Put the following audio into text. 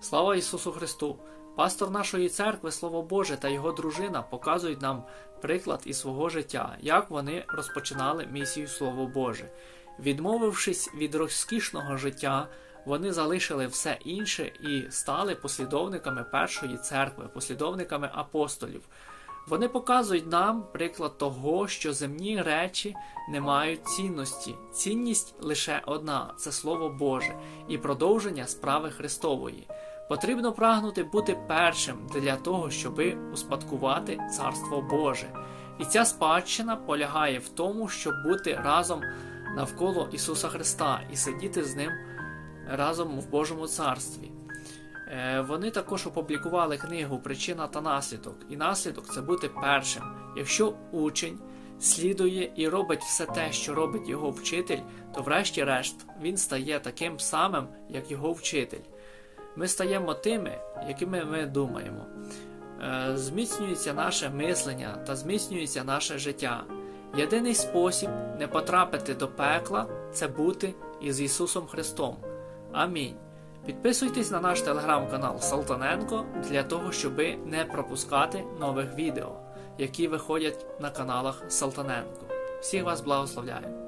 Слава Ісусу Христу! Пастор нашої церкви, Слово Боже та його дружина показують нам приклад із свого життя, як вони розпочинали місію Слово Боже. Відмовившись від розкішного життя, вони залишили все інше і стали послідовниками першої церкви, послідовниками апостолів. Вони показують нам приклад того, що земні речі не мають цінності. Цінність лише одна це Слово Боже і продовження справи Христової. Потрібно прагнути бути першим для того, щоби успадкувати Царство Боже. І ця спадщина полягає в тому, щоб бути разом навколо Ісуса Христа і сидіти з Ним разом в Божому Царстві. Е, Вони також опублікували книгу Причина та наслідок. І наслідок це бути першим. Якщо учень слідує і робить все те, що робить його вчитель, то врешті-решт він стає таким самим, як його вчитель. Ми стаємо тими, якими ми думаємо. Е, Зміцнюється наше мислення та зміцнюється наше життя. Єдиний спосіб не потрапити до пекла це бути із Ісусом Христом. Амінь. Підписуйтесь на наш телеграм-канал Салтаненко для того, щоби не пропускати нових відео, які виходять на каналах Салтаненко. Всіх вас благословляю!